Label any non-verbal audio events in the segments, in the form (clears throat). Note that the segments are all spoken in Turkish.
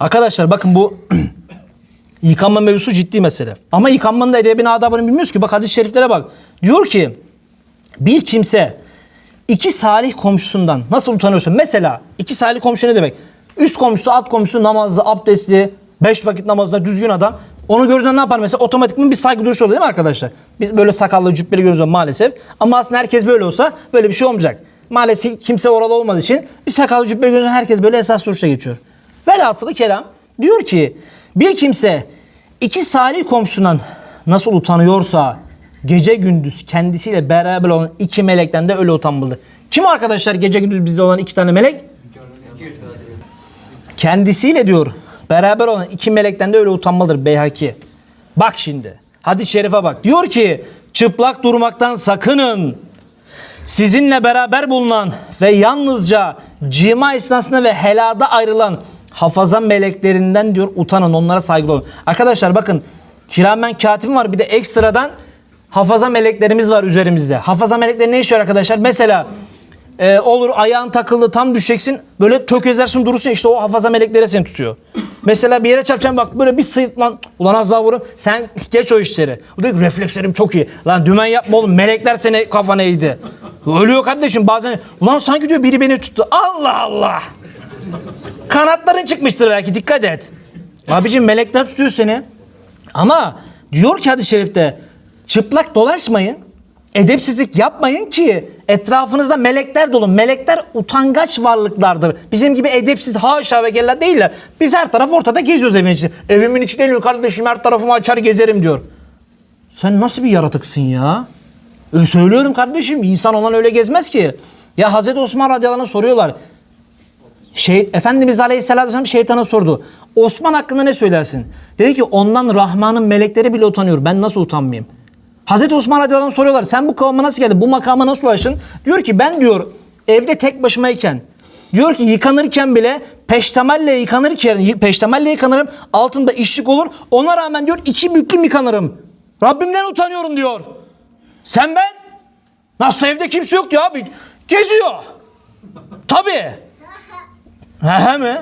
Arkadaşlar bakın bu (clears throat) yıkanma mevzusu ciddi mesele. Ama yıkanmanın da edebini adabını bilmiyoruz ki. Bak hadis-i şeriflere bak. Diyor ki bir kimse iki salih komşusundan nasıl utanıyorsa mesela iki salih komşu ne demek? Üst komşusu alt komşusu namazlı, abdestli, beş vakit namazında düzgün adam. Onu görürsen ne yapar mesela? Otomatikman bir saygı duruşu oluyor değil mi arkadaşlar? Biz böyle sakallı cübbeli görüyoruz maalesef. Ama aslında herkes böyle olsa böyle bir şey olmayacak. Maalesef kimse oralı olmadığı için bir sakallı cübbeli görünce herkes böyle esas duruşa geçiyor. Velhasılı kelam diyor ki bir kimse iki salih komşusundan nasıl utanıyorsa gece gündüz kendisiyle beraber olan iki melekten de öyle utanmalıdır. Kim arkadaşlar gece gündüz bizde olan iki tane melek? Kendisiyle diyor beraber olan iki melekten de öyle utanmalıdır Beyhaki. Bak şimdi hadis-i şerife bak. Diyor ki çıplak durmaktan sakının. Sizinle beraber bulunan ve yalnızca cima esnasında ve helada ayrılan hafaza meleklerinden diyor utanın onlara saygılı olun. Arkadaşlar bakın kiramen katibim var bir de ekstradan hafaza meleklerimiz var üzerimizde. Hafaza melekleri ne işiyor arkadaşlar? Mesela e, olur ayağın takıldı tam düşeceksin böyle tökezlersin durursun işte o hafaza melekleri seni tutuyor. Mesela bir yere çarpacaksın bak böyle bir sıyırtman ulan az daha vurun sen geç o işleri. O diyor ki reflekslerim çok iyi. Lan dümen yapma oğlum melekler seni kafana eğdi. Ölüyor kardeşim bazen ulan sanki diyor biri beni tuttu. Allah Allah. Kanatların çıkmıştır belki dikkat et. Abicim melekler tutuyor seni. Ama diyor ki hadis-i şerifte çıplak dolaşmayın. Edepsizlik yapmayın ki etrafınızda melekler dolu. Melekler utangaç varlıklardır. Bizim gibi edepsiz haşa ve kella değiller. Biz her taraf ortada geziyoruz evin içinde. Evimin içi değil mi kardeşim her tarafımı açar gezerim diyor. Sen nasıl bir yaratıksın ya? E, söylüyorum kardeşim insan olan öyle gezmez ki. Ya Hazreti Osman radıyallahu soruyorlar. Şey, Efendimiz Aleyhisselatü Vesselam şeytana sordu. Osman hakkında ne söylersin? Dedi ki ondan Rahman'ın melekleri bile utanıyor. Ben nasıl utanmayayım? Hazreti Osman radıyallahu soruyorlar. Sen bu kavama nasıl geldin? Bu makama nasıl ulaştın? Diyor ki ben diyor evde tek başımayken diyor ki yıkanırken bile peştemalle yıkanırken peştemalle yıkanırım. Altında işçik olur. Ona rağmen diyor iki büklüm yıkanırım. Rabbimden utanıyorum diyor. Sen ben? Nasıl evde kimse yok diyor abi. Geziyor. Tabii. He he mi?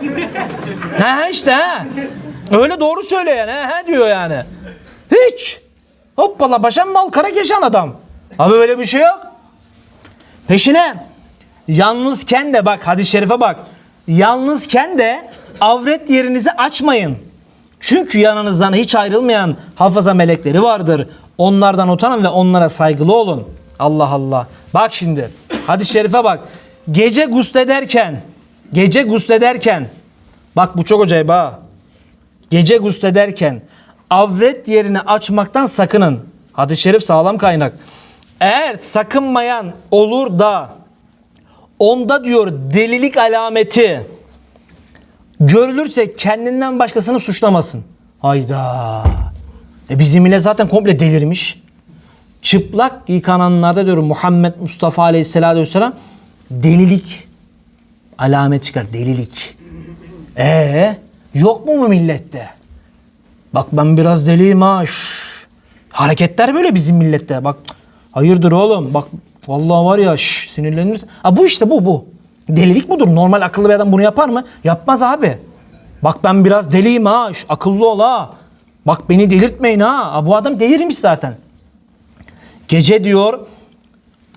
he he işte he. Öyle doğru söyle yani he he diyor yani. Hiç. Hoppala başan mal kara geçen adam. Abi böyle bir şey yok. Peşine yalnızken de bak hadis-i şerife bak. Yalnızken de avret yerinizi açmayın. Çünkü yanınızdan hiç ayrılmayan hafaza melekleri vardır. Onlardan utanın ve onlara saygılı olun. Allah Allah. Bak şimdi hadis-i şerife bak. Gece guslederken Gece guslederken bak bu çok acayip ha. Gece guslederken avret yerini açmaktan sakının. Hadis-i şerif sağlam kaynak. Eğer sakınmayan olur da onda diyor delilik alameti görülürse kendinden başkasını suçlamasın. Hayda. E bizim millet zaten komple delirmiş. Çıplak yıkananlarda diyor Muhammed Mustafa Aleyhisselatü Vesselam delilik alamet çıkar delilik. Ee yok mu mu millette? Bak ben biraz deliyim ha. Şş. Hareketler böyle bizim millette. Bak hayırdır oğlum. Bak vallahi var ya şş, sinirlenirsin. Ha bu işte bu bu. Delilik budur. Normal akıllı bir adam bunu yapar mı? Yapmaz abi. Bak ben biraz deliyim ha. Şş, akıllı ol ha. Bak beni delirtmeyin ha. ha. Bu adam delirmiş zaten. Gece diyor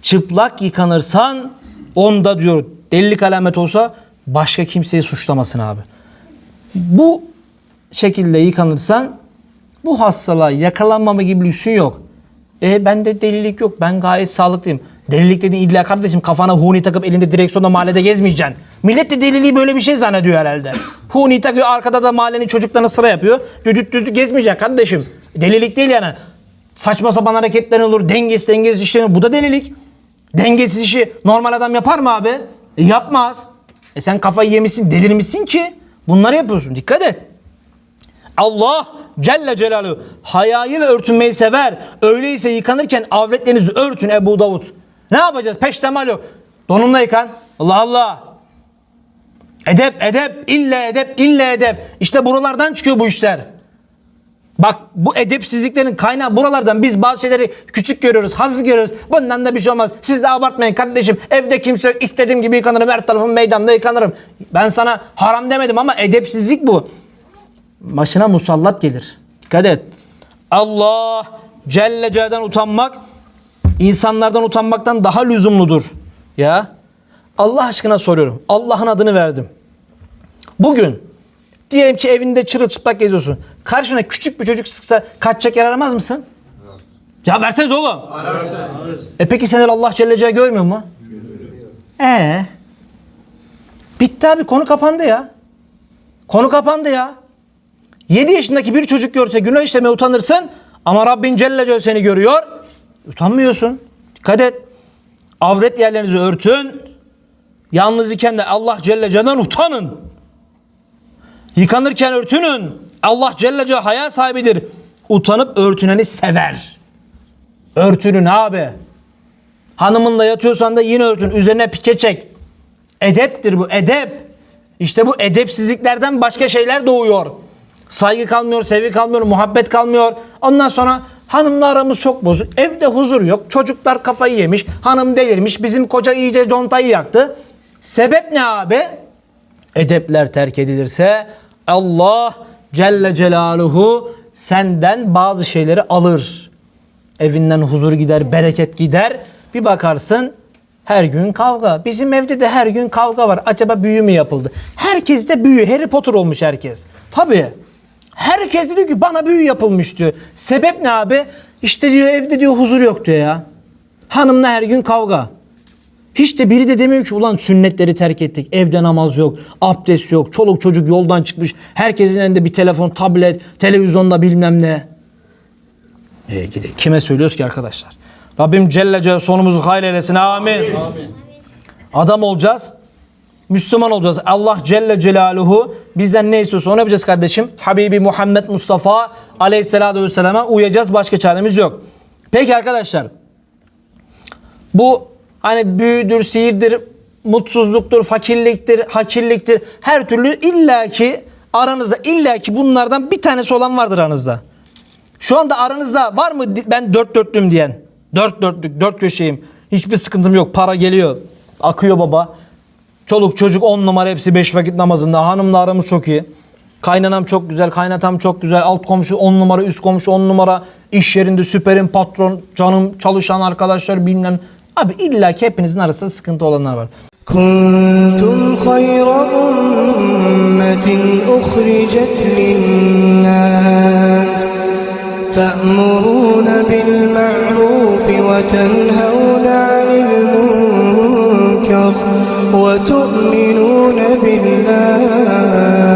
çıplak yıkanırsan onda diyor delilik alamet olsa başka kimseyi suçlamasın abi. Bu şekilde yıkanırsan bu hastalığa yakalanmama gibi lüksün yok. E bende delilik yok. Ben gayet sağlıklıyım. Delilik dediğin illa kardeşim kafana huni takıp elinde direksiyonda mahallede gezmeyeceksin. Millet de deliliği böyle bir şey zannediyor herhalde. (coughs) Huni takıyor arkada da mahallenin çocuklarına sıra yapıyor. Düdüt düdüt gezmeyeceksin kardeşim. Delilik değil yani. Saçma sapan hareketler olur. Dengesiz dengesiz işler. Bu da delilik. Dengesiz işi normal adam yapar mı abi? E yapmaz. E sen kafayı yemişsin, delirmişsin ki bunları yapıyorsun. Dikkat et. Allah Celle Celaluhu hayayı ve örtünmeyi sever. Öyleyse yıkanırken avretlerinizi örtün Ebu Davud. Ne yapacağız? Peştemal yok. Donunla yıkan. Allah Allah. Edep, edep, ille edep, ille edep. İşte buralardan çıkıyor bu işler. Bak bu edepsizliklerin kaynağı buralardan biz bazı şeyleri küçük görüyoruz, hafif görüyoruz. Bundan da bir şey olmaz. Siz de abartmayın kardeşim. Evde kimse yok. İstediğim gibi yıkanırım. Her tarafım meydanda yıkanırım. Ben sana haram demedim ama edepsizlik bu. Başına musallat gelir. Dikkat et. Allah Celle Celle'den utanmak insanlardan utanmaktan daha lüzumludur. Ya Allah aşkına soruyorum. Allah'ın adını verdim. Bugün diyelim ki evinde çırılçıplak geziyorsun. Karşına küçük bir çocuk sıksa kaçacak yer aramaz mısın? Ya verseniz oğlum. E peki seni Allah Celle Celle görmüyor mu? Ee. Bitti abi konu kapandı ya. Konu kapandı ya. 7 yaşındaki bir çocuk görse günah işlemeye utanırsın ama Rabbin Celle Celle seni görüyor. Utanmıyorsun. Dikkat et. Avret yerlerinizi örtün. Yalnız iken de Allah Celle Celle'den utanın. Yıkanırken örtünün. Allah Celle Celle haya sahibidir. Utanıp örtüneni sever. Örtünün abi. Hanımınla yatıyorsan da yine örtün. Üzerine pike çek. Edeptir bu edep. İşte bu edepsizliklerden başka şeyler doğuyor. Saygı kalmıyor, sevgi kalmıyor, muhabbet kalmıyor. Ondan sonra hanımla aramız çok bozuk. Evde huzur yok. Çocuklar kafayı yemiş. Hanım delirmiş. Bizim koca iyice contayı yaktı. Sebep ne abi? Edepler terk edilirse Allah Celle Celaluhu senden bazı şeyleri alır. Evinden huzur gider, bereket gider. Bir bakarsın her gün kavga. Bizim evde de her gün kavga var. Acaba büyü mü yapıldı? Herkes de büyü. Harry Potter olmuş herkes. Tabii. Herkes diyor ki bana büyü yapılmış diyor. Sebep ne abi? İşte diyor evde diyor huzur yok diyor ya. Hanımla her gün kavga. Hiç de biri de demiyor ki ulan sünnetleri terk ettik. Evde namaz yok, abdest yok, çoluk çocuk yoldan çıkmış. Herkesin elinde bir telefon, tablet, televizyonda bilmem ne. E, gide- kime söylüyoruz ki arkadaşlar? Rabbim Celle Celle sonumuzu hayır eylesin. Amin. Adam olacağız. Müslüman olacağız. Allah Celle Celaluhu bizden ne istiyorsa onu yapacağız kardeşim. Habibi Muhammed Mustafa Aleyhisselatü Vesselam'a uyacağız. Başka çaremiz yok. Peki arkadaşlar. Bu hani büyüdür, sihirdir, mutsuzluktur, fakirliktir, hakirliktir. Her türlü illaki aranızda illaki bunlardan bir tanesi olan vardır aranızda. Şu anda aranızda var mı ben dört dörtlüm diyen? Dört dörtlük, dört köşeyim. Hiçbir sıkıntım yok. Para geliyor. Akıyor baba. Çoluk çocuk on numara hepsi beş vakit namazında. Hanımla aramız çok iyi. Kaynanam çok güzel, kaynatam çok güzel. Alt komşu on numara, üst komşu on numara. İş yerinde süperim, patron, canım, çalışan arkadaşlar bilmem. Abi illa ki hepinizin arasında sıkıntı olanlar var. كنتم خير أمة أخرجت للناس تأمرون بالمعروف وتنهون عن المنكر وتؤمنون بالله